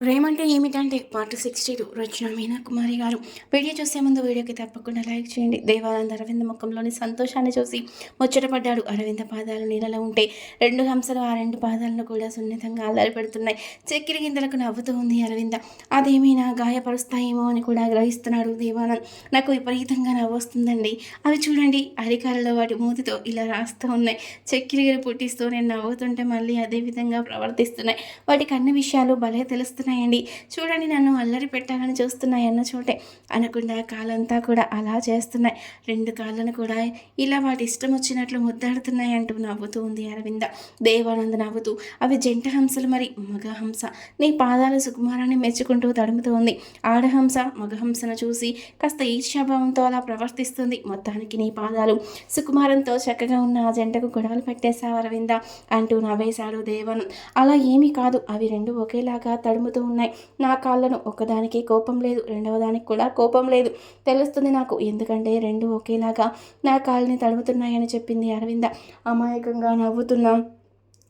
ప్రేమంటే ఏమిటంటే part sixty two Rachana Meena Kumari గారు. Video చూసే ముందు వీడియోకి తప్పకుండా లైక్ చేయండి. దేవానంద్ అరవింద ముఖంలోని సంతోషాన్ని చూసి ముచ్చటపడ్డాడు. అరవింద పాదాలు నీళ్ళలో ఉంటే రెండు హంసలు ఆ రెండు పాదాలను కూడా సున్నితంగా అల్లరి పెడుతున్నాయి. చక్కెర గిందలకు నవ్వుతూ ఉంది అరవింద. అదేమైనా గాయపరుస్తాయేమో అని కూడా గ్రహిస్తున్నాడు దేవానంద్. నాకు విపరీతంగా నవ్వు వస్తుందండి అవి చూడండి. అధికారులు వాటి మూతితో ఇలా రాస్తూ ఉన్నాయి. చక్కెరగిరి పుట్టిస్తూ నేను నవ్వుతుంటే మళ్ళీ అదే విధంగా ప్రవర్తిస్తున్నాయి. వాటికి అన్ని విషయాలు భలే తెలుస్తున్నాయి. చేస్తున్నాయండి. చూడండి నన్ను అల్లరి పెట్టాలని చూస్తున్నాయి అన్న చోటే. అనకుండా కాలంతా కూడా అలా చేస్తున్నాయి. రెండు కాళ్ళను కూడా ఇలా వాటి ఇష్టం వచ్చినట్లు ముద్దాడుతున్నాయి అంటూ నవ్వుతూ ఉంది అరవింద. దేవానంద నవ్వుతూ అవి జంట హంసలు మరి మగహంస నీ పాదాలు సుకుమారాన్ని మెచ్చుకుంటూ తడుముతూ ఉంది. ఆడహంస మగహంసను చూసి కాస్త ఈర్ష్యాభావంతో అలా ప్రవర్తిస్తుంది. మొత్తానికి నీ పాదాలు సుకుమారంతో చక్కగా ఉన్న ఆ జంటకు గొడవలు పెట్టేశావు అరవింద అంటూ నవ్వేశాడు దేవన్ అలా ఏమీ కాదు. అవి రెండు ఒకేలాగా తడుముతూ జరుగుతూ ఉన్నాయి. నా కాళ్ళను ఒకదానికి కోపం లేదు రెండవ దానికి కూడా కోపం లేదు. తెలుస్తుంది నాకు ఎందుకంటే రెండు ఒకేలాగా నా కాళ్ళని తడుముతున్నాయని చెప్పింది అరవింద. అమాయకంగా నవ్వుతున్నాం.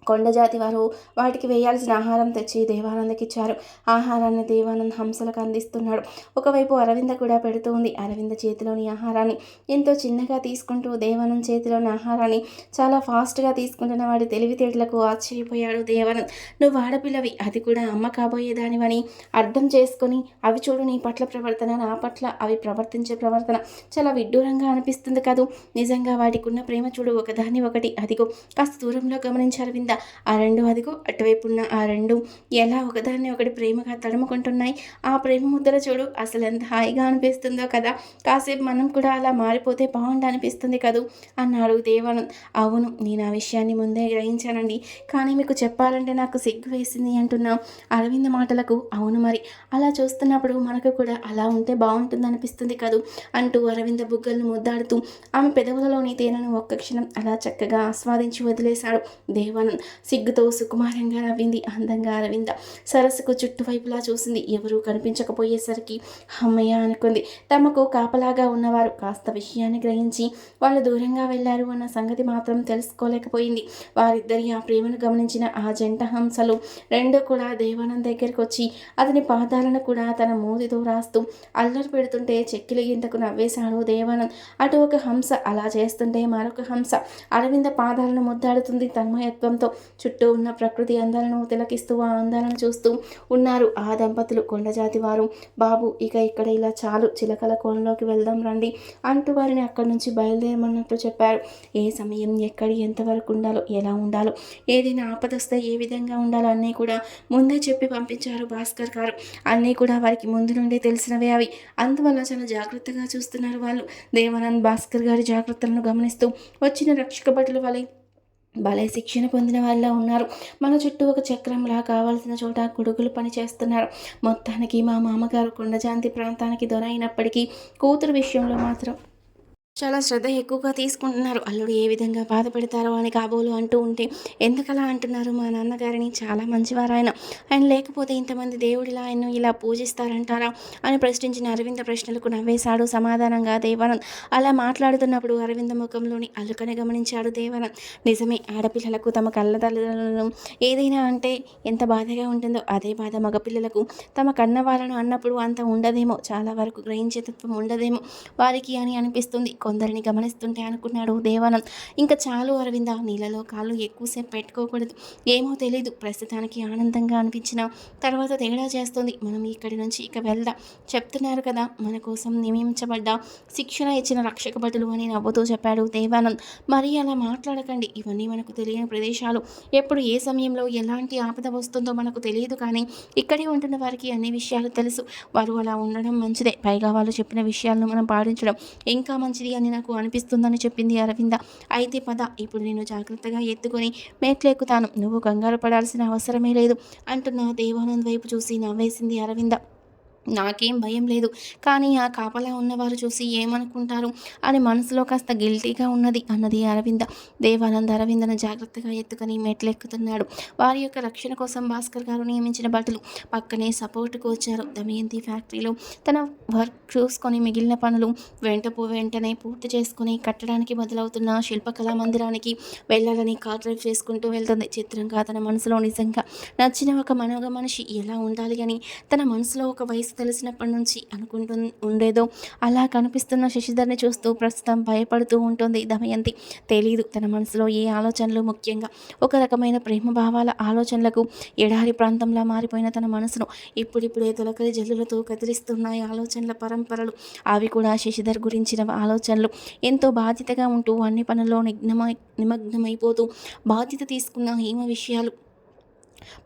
కొండజాతి వారు వాటికి వేయాల్సిన ఆహారం తెచ్చి దేవానందకి ఇచ్చారు. ఆహారాన్ని దేవానంద్ హంసలకు అందిస్తున్నాడు. ఒకవైపు అరవింద కూడా పెడుతూ ఉంది. అరవింద చేతిలోని ఆహారాన్ని ఎంతో చిన్నగా తీసుకుంటూ దేవానంద్ చేతిలోని ఆహారాన్ని చాలా ఫాస్ట్గా తీసుకుంటున్న వాడి తెలివితేటలకు ఆశ్చర్యపోయాడు దేవానంద్. నువ్వు ఆడపిల్లవి అది కూడా అమ్మ కాబోయేదానివని. అర్థం చేసుకొని అవి చూడు నీ పట్ల ప్రవర్తన నా పట్ల అవి ప్రవర్తించే ప్రవర్తన. చాలా విడ్డూరంగా అనిపిస్తుంది కదూ. నిజంగా వాటికి ఉన్న ప్రేమ చూడు ఒకదాన్ని ఒకటి. అదిగో కాస్త దూరంలో గమనించి అరవింద. ఆ రెండు అదిగో అటువైపు ఉన్న ఆ రెండు ఎలా ఒకదాన్ని ఒకటి ప్రేమగా తడుముకుంటున్నాయి. ఆ ప్రేమ ముద్దల చూడు అసలు ఎంత హాయిగా అనిపిస్తుందో కదా. కాసేపు మనం కూడా అలా మారిపోతే బాగుండు అనిపిస్తుంది కదూ? అన్నాడు దేవానంద్ అవును నేను ఆ విషయాన్ని ముందే గ్రహించానండి. కానీ మీకు చెప్పాలంటే నాకు సిగ్గు వేసింది అంటున్నా అరవింద్ మాటలకు అవును మరి. అలా చూస్తున్నప్పుడు మనకు కూడా అలా ఉంటే బాగుంటుంది అనిపిస్తుంది కదూ? అంటూ అరవింద బుగ్గలను ముద్దాడుతూ ఆమె పెదవులలోని తేనెను ఒక్క క్షణం అలా చక్కగా ఆస్వాదించి వదిలేశాడు దేవానంద్ సిగ్గుతో సుకుమారంగా నవ్వింది అందంగా అరవింద. సరస్సుకు చుట్టువైపులా చూసింది. ఎవరూ కనిపించకపోయేసరికి అమ్మయ్య అనుకుంది. తమకు కాపలాగా ఉన్నవారు కాస్త విషయాన్ని గ్రహించి వాళ్ళు దూరంగా వెళ్ళారు అన్న సంగతి మాత్రం తెలుసుకోలేకపోయింది. వారిద్దరి ఆ ప్రేమను గమనించిన ఆ జంట హంసలు రెండు కూడా దేవానంద్ దగ్గరికి వచ్చి అతని పాదాలను కూడా తన మూతితో రాస్తూ అల్లరి పెడుతుంటే చెక్కిలి గింతకు నవ్వేశాడు దేవానంద్. అటు ఒక హంస అలా చేస్తుంటే మరొక హంస. అరవింద పాదాలను ముద్దాడుతుంది. తన్మయత్వంతో చుట్టూ ఉన్న ప్రకృతి అందాలను తిలకిస్తూ ఆ అందాలను చూస్తూ ఉన్నారు ఆ దంపతులు కొండజాతి వారు. బాబు ఇక ఇక్కడ ఇలా చాలు చిలకల కోణంలోకి వెళ్దాం రండి అంటూ వారిని అక్కడి నుంచి బయలుదేరమన్నట్లు చెప్పారు. ఏ సమయం ఎక్కడి ఎంతవరకు ఉండాలో ఎలా ఉండాలో ఏదైనా ఆపద వస్తే ఏ విధంగా ఉండాలో అన్నీ కూడా ముందే చెప్పి పంపించారు భాస్కర్ గారు. అన్నీ కూడా వారికి ముందు నుండి తెలిసినవే అవి. అందువల్ల చాలా జాగ్రత్తగా చూస్తున్నారు వాళ్ళు. దేవానంద్ భాస్కర్ గారి జాగ్రత్తలను గమనిస్తూ వచ్చిన రక్షక భటులు వాళ్ళ భలే శిక్షణ పొందిన వాళ్ళ ఉన్నారు. మన చుట్టూ ఒక చక్రంలా కావాల్సిన చోట గుడుగులు పని చేస్తున్నారు. మొత్తానికి మా మామగారు కొండజాంతి ప్రాంతానికి దొరైనప్పటికీ కూతురు విషయంలో మాత్రం చాలా శ్రద్ధ ఎక్కువగా తీసుకుంటున్నారు. అల్లుడు ఏ విధంగా బాధపడతారో అని కాబోలు అంటూ ఉంటే ఎందుకలా అంటున్నారు మా నాన్నగారిని? చాలా మంచివారు ఆయన. ఆయన లేకపోతే ఇంతమంది దేవుడిలా ఆయన ఇలా పూజిస్తారంటారా? అని ప్రశ్నించిన అరవింద ప్రశ్నలకు నవ్వేశాడు సమాధానంగా దేవానంద్. అలా మాట్లాడుతున్నప్పుడు అరవింద ముఖంలోని అల్లుకని గమనించాడు దేవానంద్. నిజమే ఆడపిల్లలకు తమ కళ్ళ తల్లిదండ్రులను ఏదైనా అంటే ఎంత బాధగా ఉంటుందో అదే బాధ మగపిల్లలకు. తమ కన్న వాళ్ళను అన్నప్పుడు అంత ఉండదేమో. చాలా వరకు గ్రహించే తత్వం ఉండదేమో. వారికి అని అనిపిస్తుంది. కొందరిని గమనిస్తుంటే అనుకున్నాడు దేవానంద్. ఇంకా చాలు అరవింద నీళ్ళలో కాళ్ళు ఎక్కువసేపు పెట్టుకోకూడదు. ఏమో తెలియదు ప్రస్తుతానికి ఆనందంగా అనిపించిన తర్వాత తేడా చేస్తుంది. మనం ఇక్కడి నుంచి ఇక వెళ్దాం. చెప్తున్నారు కదా మన కోసం నియమించబడ్డ శిక్షణ ఇచ్చిన రక్షక భటులు అని నవ్వుతూ చెప్పాడు దేవానంద్. మరి అలా మాట్లాడకండి. ఇవన్నీ మనకు తెలియని ప్రదేశాలు. ఎప్పుడు ఏ సమయంలో ఎలాంటి ఆపద వస్తుందో మనకు తెలియదు కానీ ఇక్కడే ఉంటున్న వారికి అన్ని విషయాలు తెలుసు. వారు అలా ఉండడం మంచిదే. పైగా వాళ్ళు చెప్పిన విషయాలను మనం పాటించడం ఇంకా మంచిది అని నాకు అనిపిస్తుందని చెప్పింది అరవింద. అయితే పద ఇప్పుడు నేను జాగ్రత్తగా ఎత్తుకొని మేట్లెక్కుతాను. నువ్వు కంగారు పడాల్సిన అవసరమే లేదు అంటున్న దేవానంద్ వైపు చూసి నవ్వేసింది అరవింద. నాకేం భయం లేదు. కానీ ఆ కాపలా ఉన్నవారు చూసి ఏమనుకుంటారు? అని మనసులో కాస్త గిల్టీగా ఉన్నది అన్నది అరవింద. దేవానంద్ అరవిందను జాగ్రత్తగా ఎత్తుకొని మెట్లెక్కుతున్నాడు. వారి యొక్క రక్షణ కోసం భాస్కర్ గారు నియమించిన భటులు పక్కనే సపోర్టుకు వచ్చారు. దమయంతి ఫ్యాక్టరీలో తన వర్క్ చూసుకొని మిగిలిన పనులు వెంటపు వెంటనే పూర్తి చేసుకుని కట్టడానికి మొదలవుతున్న శిల్పకళా మందిరానికి వెళ్ళాలని కార్ డ్రైవ్ చేసుకుంటూ వెళ్తుంది. చిత్రంగా తన మనసులో నిజంగా నచ్చిన ఒక మనోగ మనిషి ఎలా ఉండాలి అని తన మనసులో ఒక వయసు తెలిసినప్పటి నుంచి అనుకుంటు ఉండేదో అలా కనిపిస్తున్న శశిధర్ని చూస్తూ ప్రస్తుతం భయపడుతూ ఉంటుంది దమయంతి. తెలీదు తన మనసులో ఏ ఆలోచనలు ముఖ్యంగా ఒక రకమైన ప్రేమ భావాల ఆలోచనలకు ఎడారి ప్రాంతంలా మారిపోయిన తన మనసును ఇప్పుడిప్పుడే తొలకరి జల్లులతో కదిలిస్తున్నాయి ఆలోచనల పరంపరలు. అవి కూడా శశిధర్ గురించిన ఆలోచనలు. ఎంతో బాధ్యతగా ఉంటూ అన్ని పనుల్లో నిగ్నమై నిమగ్నమైపోతూ బాధ్యత తీసుకున్న హేమ విషయాలు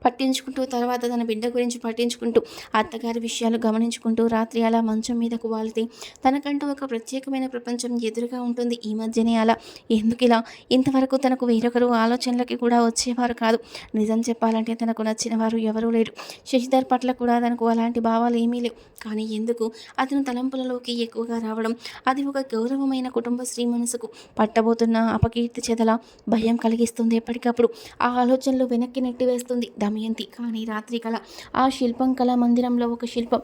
పట్టించుకుంటూ తర్వాత తన బిడ్డ గురించి పట్టించుకుంటూ అత్తగారి విషయాలు గమనించుకుంటూ రాత్రి అలా మంచం మీదకు వాలితే తనకంటూ ఒక ప్రత్యేకమైన ప్రపంచం ఎదురుగా ఉంటుంది. ఈ మధ్యనే అలా ఎందుకు ఇలా? ఇంతవరకు తనకు వేరొకరు ఆలోచనలకి కూడా వచ్చేవారు కాదు. నిజం చెప్పాలంటే తనకు నచ్చిన వారు ఎవరూ లేరు. శశిధర్ పట్ల కూడా తనకు అలాంటి భావాలు ఏమీ లేవు. కానీ ఎందుకు? అతను తలంపులలోకి ఎక్కువగా రావడం అది ఒక గౌరవమైన కుటుంబ శ్రీ మనసుకు పట్టబోతున్న అపకీర్తి చెదల భయం కలిగిస్తుంది ఎప్పటికప్పుడు. ఆ ఆలోచనలు వెనక్కి నెట్టివేస్తుంది. దమయంతి. కానీ రాత్రి కళ ఆ శిల్పం కళ మందిరంలో ఒక శిల్పం.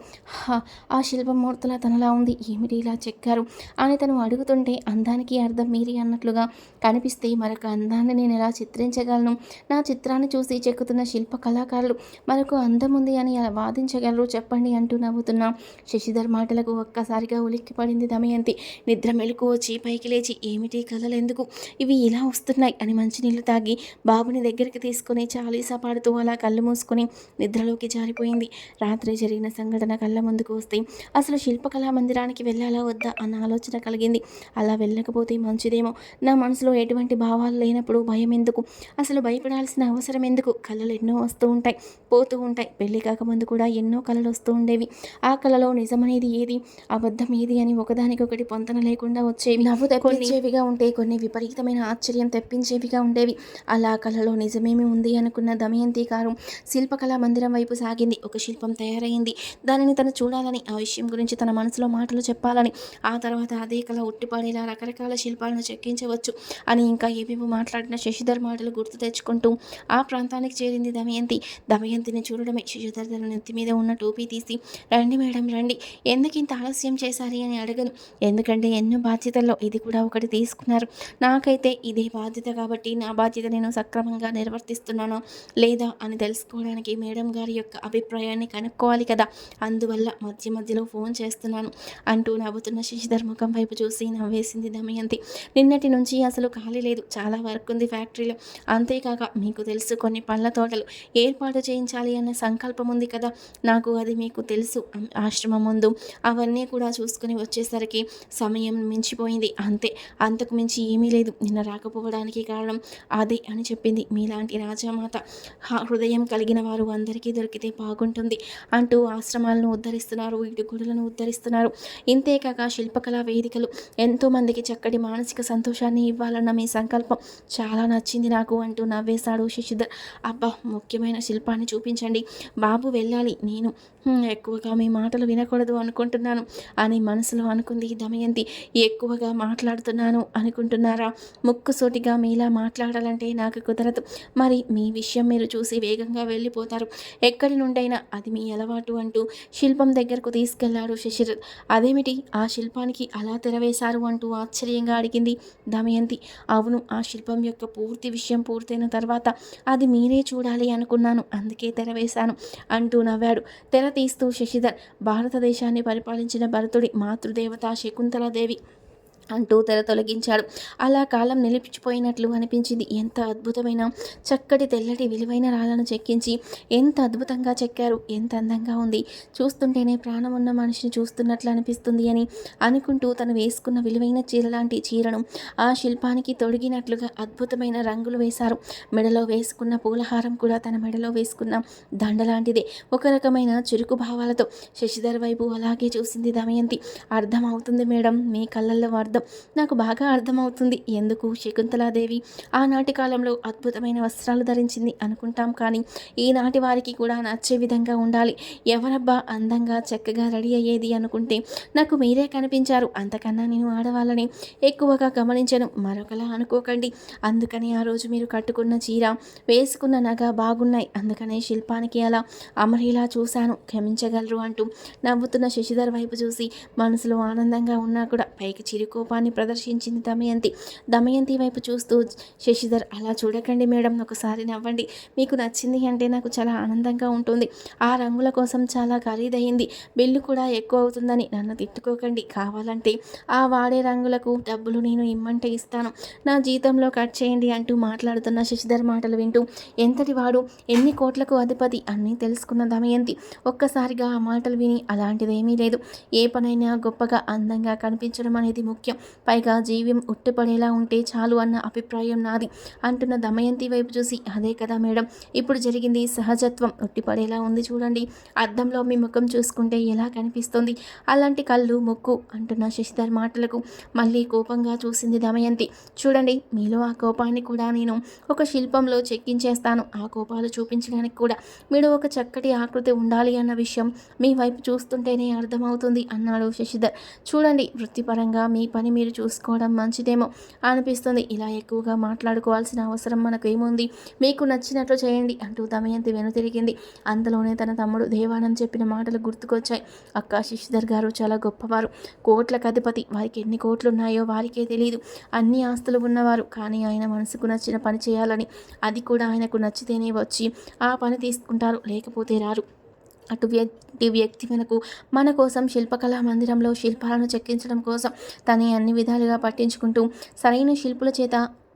ఆ శిల్పమూర్తుల తనలా ఉంది. ఏమిటి ఇలా చెక్కారు? అని తను అడుగుతుంటే అందానికి అర్థం మీరి అన్నట్లుగా కనిపిస్తే మరొక అందాన్ని నేను ఎలా చిత్రించగలను? నా చిత్రాన్ని చూసి చెక్కుతున్న శిల్ప కళాకారులు మరొక అందం ఉంది అని అలా వాదించగలరు చెప్పండి అంటూ నవ్వుతున్న శశిధర్ మాటలకు ఒక్కసారిగా ఉలిక్కిపడింది దమయంతి. నిద్ర మెలకు వచ్చి పైకి లేచి ఏమిటి కళలు ఎందుకు? ఇవి ఇలా వస్తున్నాయి అని మంచినీళ్ళు తాగి బాబుని దగ్గరికి తీసుకుని చాలీసా పాడుతూ అలా కళ్ళు మూసుకొని నిద్రలోకి జారిపోయింది. రాత్రి జరిగిన సంఘటన కళ్ళ ముందుకు వస్తే అసలు శిల్పకళా మందిరానికి వెళ్ళాలా వద్దా అన్న ఆలోచన కలిగింది. అలా వెళ్ళకపోతే మంచిదేమో. నా మనసులో ఎటువంటి భావాలు లేనప్పుడు భయం ఎందుకు? అసలు భయపడాల్సిన అవసరం ఎందుకు? కళలు ఎన్నో వస్తూ ఉంటాయి పోతూ ఉంటాయి. పెళ్ళి కాకముందు కూడా ఎన్నో కళలు వస్తూ ఉండేవి. ఆ కళలో నిజమనేది ఏది? అబద్ధం ఏది అని ఒకదానికొకటి పొంతన లేకుండా వచ్చేవి. నవ్వు తెప్పించేవిగా ఉంటే కొన్ని విపరీతమైన ఆశ్చర్యం తెప్పించేవిగా ఉండేవి. అలా కళలో నిజమేమి ఉంది అనుకున్న దమయంతి గారు శిల్పకళా మందిరం వైపు సాగింది ఒక శిల్పం తయారైంది. దానిని తను చూడాలని ఆ విషయం గురించి తన మనసులో మాటలు చెప్పాలని ఆ తర్వాత అదే కళ ఉట్టిపడేలా రకరకాల శిల్పాలను చెక్కించవచ్చు అని ఇంకా ఏవేవో మాట్లాడిన శశిధర్ మాటలు గుర్తు తెచ్చుకుంటూ ఆ ప్రాంతానికి చేరింది దమయంతి. దమయంతిని చూడడమే శశిధర్ తన నెత్తి మీద ఉన్న టోపీ తీసి రండి మేడం రండి ఎందుకు ఇంత ఆలస్యం చేశారు అని అడగను. ఎందుకంటే ఎన్నో బాధ్యతల్లో ఇది కూడా ఒకటి తీసుకున్నారు. నాకైతే ఇదే బాధ్యత కాబట్టి నా బాధ్యత నేను సక్రమంగా నిర్వర్తిస్తున్నానో లేదా అని తెలుసుకోవడానికి మేడం గారి యొక్క అభిప్రాయాన్ని కనుక్కోవాలి కదా. అందువల్ల మధ్య మధ్యలో ఫోన్ చేస్తున్నాను అంటూ నవ్వుతున్న శశిధర్ ముఖం వైపు చూసి నవ్వేసింది దమయంతి. నిన్నటి నుంచి అసలు ఖాళీ లేదు. చాలా వర్క్ ఉంది ఫ్యాక్టరీలో. అంతేకాక మీకు తెలుసు కొన్ని పళ్ళ తోటలు. ఏర్పాటు చేయించాలి అన్న సంకల్పం ఉంది కదా. నాకు అది మీకు తెలుసు. ఆశ్రమం ముందు అవన్నీ కూడా చూసుకుని వచ్చేసరికి సమయం మించిపోయింది. అంతే. అంతకు మించి ఏమీ లేదు. నిన్న రాకపోవడానికి కారణం అదే అని చెప్పింది మీలాంటి రాజమాత. హృదయం కలిగిన వారు అందరికీ దొరికితే బాగుంటుంది అంటూ ఆశ్రమాలను ఉద్ధరిస్తున్నారు ఇటు గుడులను ఉద్ధరిస్తున్నారు. ఇంతేకాక శిల్పకళా వేదికలు ఎంతోమందికి చక్కటి మానసిక సంతోషాన్ని ఇవ్వాలన్న మీ సంకల్పం చాలా నచ్చింది నాకు అంటూ నవ్వేశాడు శశిధర్ అబ్బా ముఖ్యమైన శిల్పాన్ని చూపించండి. బాబు వెళ్ళాలి నేను ఎక్కువగా మీ మాటలు వినకూడదు అనుకుంటున్నాను. అని మనసులో అనుకుంది దమయంతి. ఎక్కువగా మాట్లాడుతున్నాను అనుకుంటున్నారా? ముక్కుసోటిగా మీలా మాట్లాడాలంటే నాకు కుదరదు. మరి మీ విషయం మీరు చూసి వేగంగా వెళ్ళిపోతారు. ఎక్కడి నుండైనా అది మీ అలవాటు అంటూ శిల్పం దగ్గరకు తీసుకెళ్ళాడు శశిరథ్ అదేమిటి? ఆ శిల్పానికి అలా తెరవేశారు అంటూ ఆశ్చర్యంగా అడిగింది దమయంతి. అవును ఆ శిల్పం యొక్క పూర్తి విషయం పూర్తయిన తర్వాత అది మీరే చూడాలి అనుకున్నాను. అందుకే తెరవేశాను అంటూ నవ్వాడు. తెర తీస్తూ శశిధర్ భారతదేశాన్ని పరిపాలించిన భరతుడి మాతృదేవత శకుంతలాదేవి. అంటూ తెర తొలగించాడు. అలా కాలం నిలిపిచిపోయినట్లు అనిపించింది. ఎంత అద్భుతమైన చక్కటి తెల్లటి విలువైన రాళ్ళను చెక్కించి ఎంత అద్భుతంగా చెక్కారు ఎంత అందంగా ఉంది. చూస్తుంటేనే ప్రాణం ఉన్న మనిషిని చూస్తున్నట్లు అనిపిస్తుంది అని అనుకుంటూ తను వేసుకున్న విలువైన చీర లాంటి చీరను ఆ శిల్పానికి తొడిగినట్లుగా అద్భుతమైన రంగులు వేశారు. మెడలో వేసుకున్న పూలహారం కూడా తన మెడలో వేసుకున్న దండ లాంటిదే. ఒక రకమైన చురుకు భావాలతో శశిధర్ వైపు అలాగే చూసింది దమయంతి. అర్థమవుతుంది మేడం మీ కళ్ళల్లో అర్థం అర్థం నాకు బాగా అర్థమవుతుంది. ఎందుకు? శకుంతలాదేవి ఆనాటి కాలంలో అద్భుతమైన వస్త్రాలు ధరించింది అనుకుంటాం కానీ ఈనాటి వారికి కూడా నచ్చే విధంగా ఉండాలి. ఎవరబ్బా అందంగా చక్కగా రెడీ అయ్యేది అనుకుంటే నాకు మీరే కనిపించారు. అంతకన్నా నేను ఆడవాళ్ళని ఎక్కువగా గమనించను. మరొకలా అనుకోకండి. అందుకని ఆ రోజు మీరు కట్టుకున్న చీర వేసుకున్న నగ బాగున్నాయి. అందుకనే శిల్పానికి అలా అమరిలా చూశాను. క్షమించగలరు అంటూ నవ్వుతున్న శశిధర్ వైపు చూసి మనసులో ఆనందంగా ఉన్నా కూడా పైకి చిరుకోపాన్ని ప్రదర్శించింది దమయంతి. దమయంతి వైపు చూస్తూ శశిధర్ అలా చూడకండి మేడం ఒకసారి నవ్వండి. మీకు నచ్చింది అంటే నాకు చాలా ఆనందంగా ఉంటుంది. ఆ రంగుల కోసం చాలా ఖరీదైంది. బిల్లు కూడా ఎక్కువ అవుతుందని నన్ను తిట్టుకోకండి. కావాలంటే ఆ వాడే రంగులకు డబ్బులు నేను ఇమ్మంటే ఇస్తాను. నా జీతంలో కట్ చేయండి అంటూ మాట్లాడుతున్న శశిధర్ మాటలు వింటూ ఎంతటి వాడు? ఎన్ని కోట్లకు అధిపతి? అన్నీ తెలుసుకున్న దమయంతి ఒక్కసారిగా ఆ మాటలు విని అలాంటిదేమీ లేదు. ఏ పనైనా గొప్పగా అందంగా కనిపించడం అనేది ముఖ్యం. పైగా జీవ్యం ఉట్టిపడేలా ఉంటే చాలు అన్న అభిప్రాయం నాది అంటున్న దమయంతి వైపు చూసి అదే కదా మేడం ఇప్పుడు జరిగింది సహజత్వం. ఉట్టిపడేలా ఉంది చూడండి. అద్దంలో మీ ముఖం చూసుకుంటే ఎలా కనిపిస్తుంది? అలాంటి కళ్ళు ముక్కు అంటున్న శశిధర్ మాటలకు మళ్ళీ కోపంగా చూసింది దమయంతి. చూడండి మీలో ఆ కోపాన్ని కూడా నేను ఒక శిల్పంలో చెక్కించేస్తాను. ఆ కోపాలు చూపించడానికి కూడా మీరు ఒక చక్కటి ఆకృతి ఉండాలి అన్న విషయం మీ వైపు చూస్తుంటేనే అర్థమవుతుంది అన్నాడు శశిధర్. చూడండి వృత్తిపరంగా మీ పని మీరు చూసుకోవడం మంచిదేమో అనిపిస్తుంది. ఇలా ఎక్కువగా మాట్లాడుకోవాల్సిన అవసరం మనకు ఏముంది మీకు నచ్చినట్లు చేయండి అంటూ దమయంతి వెనుతిరిగింది. అంతలోనే తన తమ్ముడు దేవానంద్ చెప్పిన మాటలు గుర్తుకొచ్చాయి. అక్క శశిధర్ గారు చాలా గొప్పవారు. కోట్లకు అధిపతి వారికి ఎన్ని కోట్లు ఉన్నాయో వారికే తెలియదు అన్ని ఆస్తులు ఉన్నవారు. కానీ ఆయన మనసుకు నచ్చిన పని చేయాలని అది కూడా ఆయనకు నచ్చితేనే వచ్చి ఆ పని తీసుకుంటారు. లేకపోతే రారు. అటు వ్యక్తి వ్యక్తి మనకు మన కోసం శిల్పకళా మందిరంలో శిల్పాలను చెక్కించడం కోసం తనే అన్ని విధాలుగా పట్టించుకుంటూ సరైన శిల్పుల చేత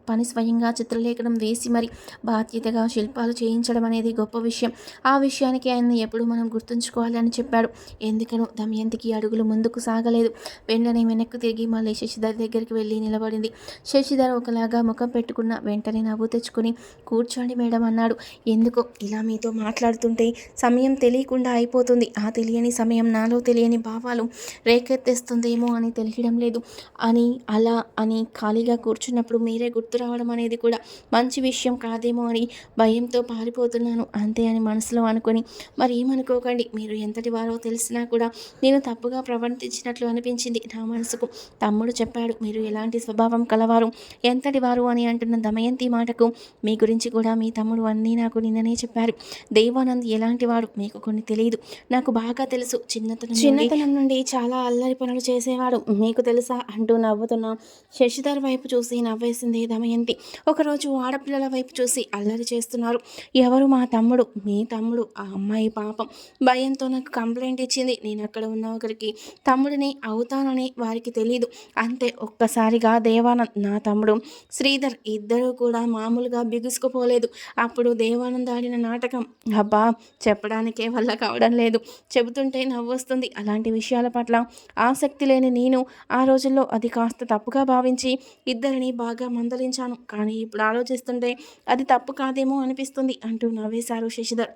పని స్వయంగా చిత్రలేఖనం వేసి మరి బాధ్యతగా శిల్పాలు చేయించడం అనేది గొప్ప విషయం. ఆ విషయానికి ఆయన ఎప్పుడు మనం గుర్తుంచుకోవాలని చెప్పాడు. ఎందుకనో దమయంతికి అడుగులు ముందుకు సాగలేదు. వెంటనే వెనక్కు తిరిగి మళ్ళీ శశిధర్ దగ్గరికి వెళ్ళి నిలబడింది. శశిధర్ ఒకలాగా ముఖం పెట్టుకున్న వెంటనే నవ్వు తెచ్చుకుని కూర్చోండి మేడం అన్నాడు. ఎందుకో? ఇలా మీతో మాట్లాడుతుంటే సమయం తెలియకుండా అయిపోతుంది. ఆ తెలియని సమయం నాలో తెలియని భావాలు రేకెత్తేస్తుందేమో అని తెలియడం లేదు. అని అలా అని ఖాళీగా కూర్చున్నప్పుడు మీరే గుర్తు గుర్తు రావడం అనేది కూడా మంచి విషయం కాదేమో అని భయంతో పారిపోతున్నాను అంతే అని మనసులో అనుకొని. మరి ఏమనుకోకండి మీరు ఎంతటి వారో తెలిసినా కూడా నేను తప్పుగా ప్రవర్తించినట్లు అనిపించింది నా మనసుకు. తమ్ముడు చెప్పాడు మీరు ఎలాంటి స్వభావం కలవారు? ఎంతటి వారు అని అంటున్న దమయంతి మాటకు మీ గురించి కూడా మీ తమ్ముడు అన్నీ నాకు నిన్ననే చెప్పారు. దేవానంద్ ఎలాంటి వాడు? మీకు కొన్ని తెలియదు నాకు బాగా తెలుసు. చిన్నతనం చిన్నతనం నుండి చాలా అల్లరి పనులు చేసేవాడు. మీకు తెలుసా? అంటూ నవ్వుతున్నా శశిధర్ వైపు చూసి నవ్వేసింది అర్థమైంది ఒకరోజు ఆడపిల్లల వైపు చూసి అల్లరి చేస్తున్నారు. ఎవరు మా తమ్ముడు? మీ తమ్ముడు? ఆ అమ్మాయి పాపం. భయంతో నాకు కంప్లైంట్ ఇచ్చింది. నేను అక్కడ ఉన్న ఒకరికి తమ్ముడిని అవుతానని వారికి తెలియదు అంతే ఒక్కసారిగా దేవానంద్ నా తమ్ముడు శ్రీధర్ ఇద్దరూ కూడా మామూలుగా బిగుసుకుపోలేదు. అప్పుడు దేవానంద్ ఆడిన నాటకం అబ్బా చెప్పడానికే వల్ల కావడం లేదు. చెబుతుంటే నవ్వొస్తుంది. అలాంటి విషయాల పట్ల ఆసక్తి లేని నేను ఆ రోజుల్లో అది కాస్త తప్పుగా భావించి ఇద్దరిని బాగా ఆలోచించాను. కానీ ఇప్పుడు ఆలోచిస్తుంటే అది తప్పు కాదేమో అనిపిస్తుంది అంటూ నవ్వేశారు శశిధర్.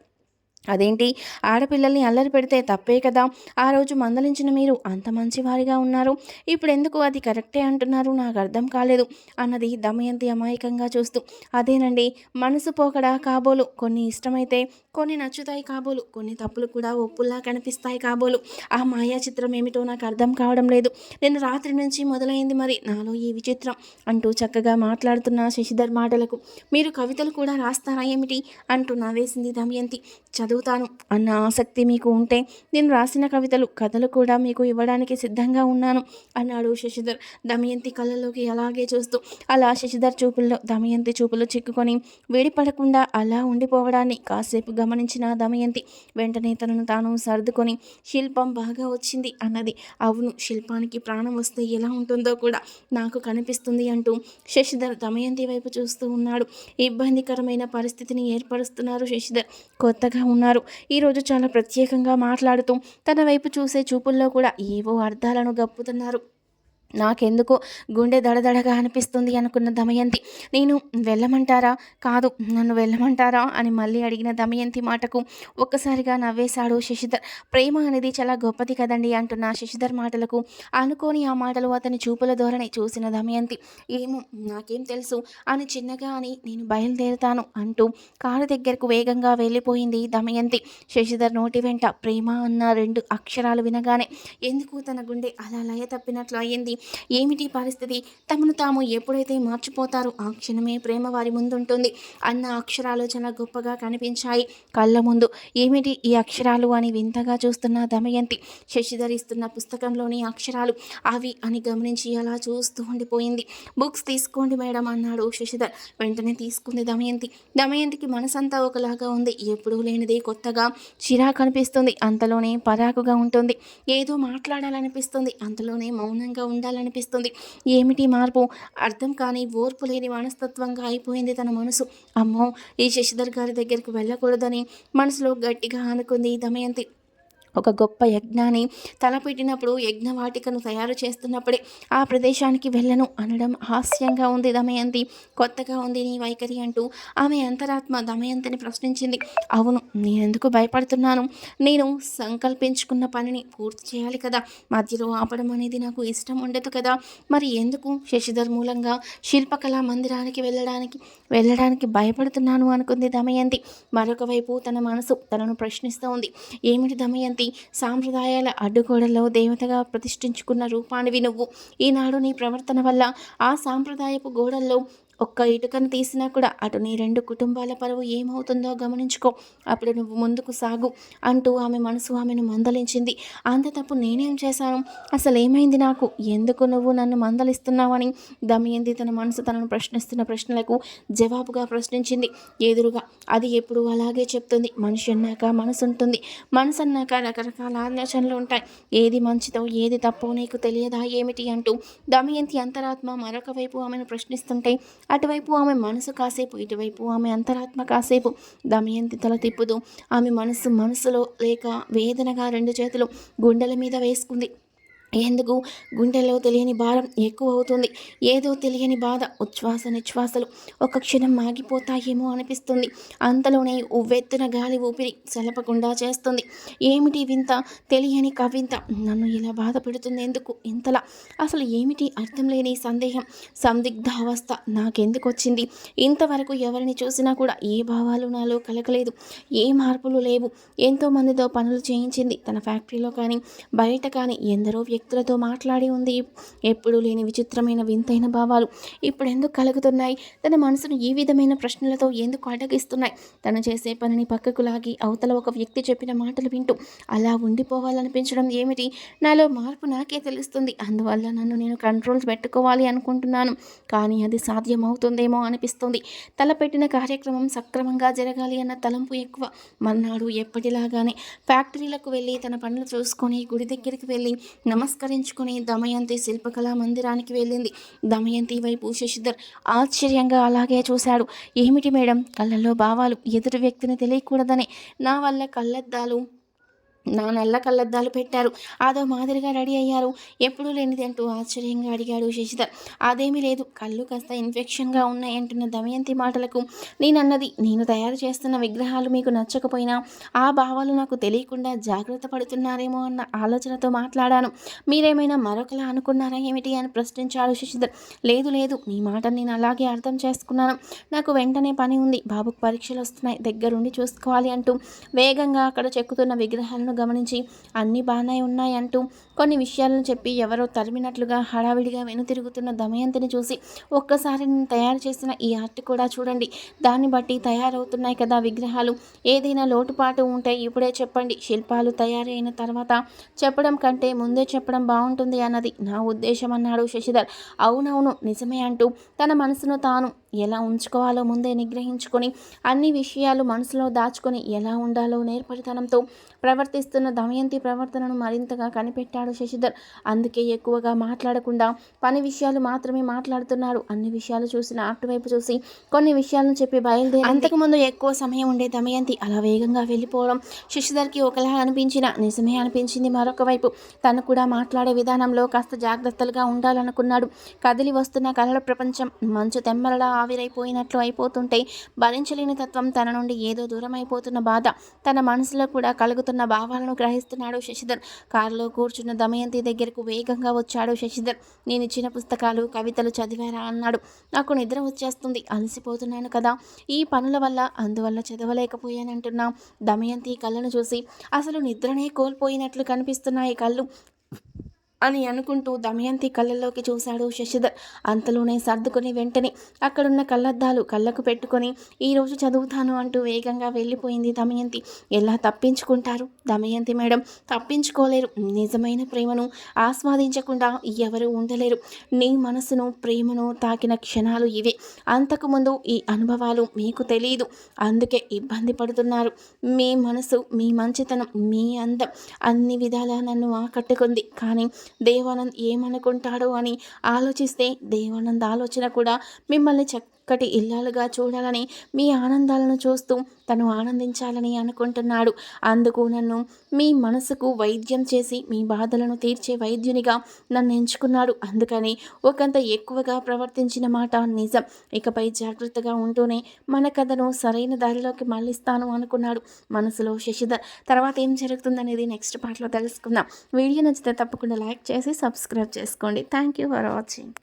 అదేంటి? ఆడపిల్లల్ని అల్లరి పెడితే తప్పే కదా? ఆ రోజు మందలించిన మీరు అంత మంచివారిగా ఉన్నారు. ఇప్పుడు ఎందుకు అది కరెక్టే అంటున్నారు? నాకు అర్థం కాలేదు అన్నది దమయంతి అమాయకంగా చూస్తూ. అదేనండి మనసు పోకడా కాబోలు? కొన్ని ఇష్టమైతే కొన్ని నచ్చుతాయి కాబోలు. కొన్ని తప్పులు కూడా ఒప్పుల్లా కనిపిస్తాయి కాబోలు. ఆ మాయా చిత్రం ఏమిటో నాకు అర్థం కావడం లేదు. నేను రాత్రి నుంచి మొదలైంది మరి నాలో ఈ విచిత్రం అంటూ చక్కగా మాట్లాడుతున్న శశిధర్ మాటలకు. మీరు కవితలు కూడా రాస్తారా ఏమిటి? అంటూ నవ్వేసింది దమయంతి. చదువుతాను అన్న ఆసక్తి మీకు ఉంటే నేను రాసిన కవితలు కథలు కూడా మీకు ఇవ్వడానికి సిద్ధంగా ఉన్నాను అన్నాడు శశిధర్. దమయంతి కళ్ళలోకి అలాగే చూస్తూ అలా శశిధర్ చూపుల్లో దమయంతి చూపులు చిక్కుకొని వేడిపడకుండా అలా ఉండిపోవడాన్ని కాసేపు గమనించిన దమయంతి వెంటనే తనను తాను సర్దుకొని శిల్పం బాగా వచ్చింది అన్నది. అవును శిల్పానికి ప్రాణం వస్తే ఎలా ఉంటుందో కూడా నాకు కనిపిస్తుంది అంటూ శశిధర్ దమయంతి వైపు చూస్తూ ఉన్నాడు. ఇబ్బందికరమైన పరిస్థితిని ఏర్పరుస్తున్నారు శశిధర్. కొత్తగా ఉన్నారు. ఈరోజు చాలా ప్రత్యేకంగా మాట్లాడుతూ తన వైపు చూసే చూపుల్లో కూడా ఏవో అర్థాలను గప్పుతున్నారు. నాకెందుకో గుండె దడదడగా అనిపిస్తుంది అనుకున్న దమయంతి. నేను వెళ్ళమంటారా? కాదు నన్ను వెళ్ళమంటారా? అని మళ్ళీ అడిగిన దమయంతి మాటకు ఒక్కసారిగా నవ్వేశాడు శశిధర్. ప్రేమ అనేది చాలా గొప్పది కదండి అంటున్న శశిధర్ మాటలకు అనుకోని ఆ మాటలు అతని చూపుల ధోరణి చూసిన దమయంతి. ఏమో నాకేం తెలుసు అని చిన్నగా అని నేను బయలుదేరుతాను అంటూ కారు దగ్గరకు వేగంగా వెళ్ళిపోయింది దమయంతి. శశిధర్ నోటి వెంట ప్రేమ అన్న రెండు అక్షరాలు వినగానే ఎందుకు తన గుండె అలా లయ తప్పినట్లు అయ్యింది? ఏమిటి పరిస్థితి? తమను తాము ఎప్పుడైతే మార్చిపోతారో ఆ క్షణమే ప్రేమ వారి ముందుంటుంది. అన్న అక్షరాలు చాలా గొప్పగా కనిపించాయి కళ్ళ ముందు. ఏమిటి ఈ అక్షరాలు అని వింతగా చూస్తున్న దమయంతి? శశిధరిస్తున్న పుస్తకంలోని అక్షరాలు. అవి అని గమనించి అలా చూస్తూ ఉండిపోయింది. బుక్స్ తీసుకోండి మేడం అన్నాడు శశిధర్. వెంటనే తీసుకుంది దమయంతి. దమయంతికి మనసంతా ఒకలాగా ఉంది. ఎప్పుడూ లేనిది కొత్తగా చిరా కనిపిస్తుంది అంతలోనే పరాకుగా ఉంటుంది. ఏదో మాట్లాడాలనిపిస్తుంది. అంతలోనే మౌనంగా ఉండాలనిపిస్తుంది. ఏమిటి మార్పు? అర్థం కానీ ఓర్పు లేని మనస్తత్వంగా అయిపోయింది తన మనసు. అమ్మో! ఈ శశిధర్ గారి దగ్గరికి వెళ్ళకూడదని మనసులో గట్టిగా అనుకుంది దమయంతి. ఒక గొప్ప యజ్ఞాన్ని తలపెట్టినప్పుడు యజ్ఞవాటికను తయారు చేస్తున్నప్పుడే ఆ ప్రదేశానికి వెళ్ళను అనడం హాస్యంగా ఉంది దమయంతి. కొత్తగా ఉంది నీ వైఖరి అంటూ ఆమె అంతరాత్మ దమయంతిని ప్రశ్నించింది. అవును నేనెందుకు భయపడుతున్నాను? నేను సంకల్పించుకున్న పనిని పూర్తి చేయాలి కదా. మధ్యలో ఆపడం అనేది నాకు ఇష్టం ఉండదు కదా. మరి ఎందుకు శశిధర్ మూలంగా శిల్పకళా మందిరానికి వెళ్ళడానికి వెళ్ళడానికి భయపడుతున్నాను అనుకుంది దమయంతి. మరొక వైపు తన మనసు తనను ప్రశ్నిస్తూ ఉంది ఏమిటి దమయంతి? సాంప్రదాయాల అడ్డుగోడలో దేవతగా ప్రతిష్ఠించుకున్న రూపానివి నువ్వు. ఈనాడు నీ ప్రవర్తన వల్ల ఆ సాంప్రదాయపు గోడల్లో ఒక్క ఇటుకను తీసినా కూడా అటు నీ రెండు కుటుంబాల పరువు ఏమవుతుందో గమనించుకో. అప్పుడు నువ్వు ముందుకు సాగు అంటూ ఆమె మనసు ఆమెను మందలించింది. అంత తప్పు నేనేం చేశాను? అసలు ఏమైంది నాకు? ఎందుకు నువ్వు నన్ను మందలిస్తున్నావని? దమయంతి తన మనసు తనను ప్రశ్నిస్తున్న ప్రశ్నలకు జవాబుగా ప్రశ్నించింది. ఎదురుగా అది ఎప్పుడు అలాగే చెప్తుంది. మనిషి అన్నాక మనసు ఉంటుంది. మనసు అన్నాక రకరకాల ఆలోచనలు ఉంటాయి. ఏది మంచిదో ఏది తప్పో నీకు తెలియదా ఏమిటి అంటూ దమయంతి అంతరాత్మ మరొక వైపు ఆమెను ప్రశ్నిస్తుంటే అటువైపు ఆమె మనసు కాసేపు ఇటువైపు ఆమె అంతరాత్మ కాసేపు దమయంతి తల తిప్పుతూ ఆమె మనసు మనసులో లేక వేదనగా రెండు చేతులు గుండెల మీద వేసుకుంది. ఎందుకు? గుండెలో తెలియని భారం ఎక్కువ అవుతుంది ఏదో తెలియని బాధ ఉచ్ఛ్వాస నిశ్వాసలు ఒక క్షణం ఆగిపోతాయేమో అనిపిస్తుంది. అంతలోనే ఉవ్వెత్తున గాలి ఊపిరి సెలపకుండా చేస్తుంది. ఏమిటి వింత? తెలియని కవింత. నన్ను ఇలా బాధ పెడుతుంది ఎందుకు? ఇంతలా. అసలు ఏమిటి అర్థం లేని సందేహం? సందిగ్ధ అవస్థ నాకెందుకు వచ్చింది? ఇంతవరకు ఎవరిని చూసినా కూడా ఏ భావాలు నాలో కలగలేదు. ఏ మార్పులు లేవు. ఎంతోమందితో పనులు చేయించింది తన ఫ్యాక్టరీలో కానీ బయట కానీ ఎందరో వ్యక్తులతో మాట్లాడి ఉంది. ఎప్పుడూ లేని విచిత్రమైన వింతైన భావాలు ఇప్పుడు ఎందుకు కలుగుతున్నాయి? తన మనసును ఈ విధమైన ప్రశ్నలతో ఎందుకు అడగిస్తున్నాయి? తను చేసే పనిని పక్కకు లాగి అవతల ఒక వ్యక్తి చెప్పిన మాటలు వింటూ అలా ఉండిపోవాలనిపించడం ఏమిటి? నాలో మార్పు నాకే తెలుస్తుంది. అందువల్ల నన్ను నేను కంట్రోల్ పెట్టుకోవాలి అనుకుంటున్నాను. కానీ అది సాధ్యమవుతుందేమో అనిపిస్తుంది. తలపెట్టిన కార్యక్రమం సక్రమంగా జరగాలి అన్న తలంపు ఎక్కువ. మన్నాడు ఎప్పటిలాగానే ఫ్యాక్టరీలకు వెళ్ళి తన పనులు చూసుకొని గుడి దగ్గరికి వెళ్ళి నమస్కరించుకుని దమయంతి శిల్పకళా మందిరానికి వెళ్ళింది. దమయంతి వైపు శశిధర్ ఆశ్చర్యంగా అలాగే చూశాడు. ఏమిటి మేడం? కళ్ళల్లో భావాలు. ఎదుటి వ్యక్తిని తెలియకూడదని నా వల్ల కళ్ళద్దాలు నా నల్ల కళ్ళద్దాలు పెట్టారు. అదో మాదిరిగా రెడీ అయ్యారు. ఎప్పుడూ లేనిది అంటూ ఆశ్చర్యంగా అడిగాడు శశిధర్ అదేమీ లేదు. కళ్ళు కాస్త ఇన్ఫెక్షన్గా ఉన్నాయంటున్న దమయంతి మాటలకు. నేనన్నది నేను తయారు చేస్తున్న విగ్రహాలు మీకు నచ్చకపోయినా ఆ భావాలు నాకు తెలియకుండా జాగ్రత్త పడుతున్నారేమో అన్న ఆలోచనతో మాట్లాడాను. మీరేమైనా మరొకలా అనుకున్నారా ఏమిటి అని ప్రశ్నించాడు శశిధర్ లేదు లేదు. నీ మాట నేను అలాగే అర్థం చేసుకున్నాను. నాకు వెంటనే పని ఉంది. బాబుకు పరీక్షలు వస్తున్నాయి. దగ్గరుండి చూసుకోవాలి అంటూ వేగంగా అక్కడ చెక్కుతున్న విగ్రహాలను గమనించి అన్నీ బాగానే ఉన్నాయంటూ కొన్ని విషయాలను చెప్పి ఎవరో తరిమినట్లుగా హడావిడిగా వెనుతిరుగుతున్న దమయంతిని చూసి ఒక్కసారి నేను తయారు చేసిన ఈ ఆర్ట్ కూడా చూడండి. దాన్ని బట్టి తయారవుతున్నాయి కదా విగ్రహాలు. ఏదైనా లోటుపాటు ఉంటే ఇప్పుడే చెప్పండి. శిల్పాలు తయారైన తర్వాత చెప్పడం కంటే ముందే చెప్పడం బాగుంటుంది అన్నది నా ఉద్దేశం అన్నాడు శశిధర్. అవునవును నిజమే అంటూ తన మనసును తాను ఎలా ఉంచుకోవాలో ముందే నిగ్రహించుకొని అన్ని విషయాలు మనసులో దాచుకొని ఎలా ఉండాలో నేర్పరితనంతో ప్రవర్తిస్తున్న దమయంతి ప్రవర్తనను మరింతగా కనిపెట్టాడు శశిధర్. అందుకే ఎక్కువగా మాట్లాడకుండా పని విషయాలు మాత్రమే మాట్లాడుతున్నారు. అన్ని విషయాలు చూసిన అటువైపు చూసి కొన్ని విషయాలను చెప్పి బయలుదేరి అంతకుముందు ఎక్కువ సమయం ఉండే దమయంతి అలా వేగంగా వెళ్ళిపోవడం శశిధర్కి ఒకలా అనిపించిన నిజమే అనిపించింది మరొక వైపు. తను కూడా మాట్లాడే విధానంలో కాస్త జాగ్రత్తలుగా ఉండాలనుకున్నాడు. కదిలి వస్తున్న కలల ప్రపంచం మంచు తెమ్మలలా ఆవిరైపోయినట్లు అయిపోతుంటే భరించలేని తత్వం తన నుండి ఏదో దూరం అయిపోతున్న బాధ తన మనసులో కూడా కలుగుతున్న భావాలను గ్రహిస్తున్నాడు శశిధర్. కారులో కూర్చున్న దమయంతి దగ్గరకు వేగంగా వచ్చాడు శశిధర్. నేను ఇచ్చిన పుస్తకాలు కవితలు చదివారా అన్నాడు. నాకు నిద్ర వచ్చేస్తుంది అలసిపోతున్నాను కదా. ఈ పనుల వల్ల అందువల్ల చదవలేకపోయానంటున్నా దమయంతి కళ్ళను చూసి. అసలు నిద్రనే కోల్పోయినట్లు కనిపిస్తున్నాయి కళ్ళు. అని అనుకుంటూ దమయంతి కళ్ళల్లోకి చూశాడు శశిధర్ అంతలోనే సర్దుకుని వెంటనే అక్కడున్న కళ్ళద్దాలు కళ్ళకు పెట్టుకొని ఈరోజు చదువుతాను అంటూ వేగంగా వెళ్ళిపోయింది దమయంతి. ఎలా తప్పించుకుంటారు? దమయంతి మేడం తప్పించుకోలేరు. నిజమైన ప్రేమను ఆస్వాదించకుండా ఎవరు ఉండలేరు. నీ మనసును ప్రేమను తాకిన క్షణాలు ఇవే. అంతకుముందు ఈ అనుభవాలు మీకు తెలియదు అందుకే ఇబ్బంది పడుతున్నారు. మీ మనసు మీ మంచితనం మీ అందం అన్ని విధాలా నన్ను ఆకట్టుకుంది. కానీ దేవానంద్ ఏమనుకుంటాడో అని ఆలోచిస్తే దేవానంద్ ఆలోచన కూడా మిమ్మల్ని చక్కటి ఇల్లాలుగా చూడాలని మీ ఆనందాలను చూస్తూ తను ఆనందించాలని అనుకుంటున్నాడు. అందుకు నన్ను మీ మనసుకు వైద్యం చేసి మీ బాధలను తీర్చే వైద్యునిగా నన్ను ఎంచుకున్నాడు. అందుకని ఒకంత ఎక్కువగా ప్రవర్తించిన మాట నిజం. ఇకపై జాగ్రత్తగా ఉంటూనే మన కథను సరైన దారిలోకి మళ్ళిస్తాను అనుకున్నాడు మనసులో శశిధర్. తర్వాత ఏం జరుగుతుందనేది నెక్స్ట్ పార్ట్లో తెలుసుకుందాం. వీడియో నచ్చితే తప్పకుండా లైక్ చేసి సబ్స్క్రైబ్ చేసుకోండి. Thank you for watching.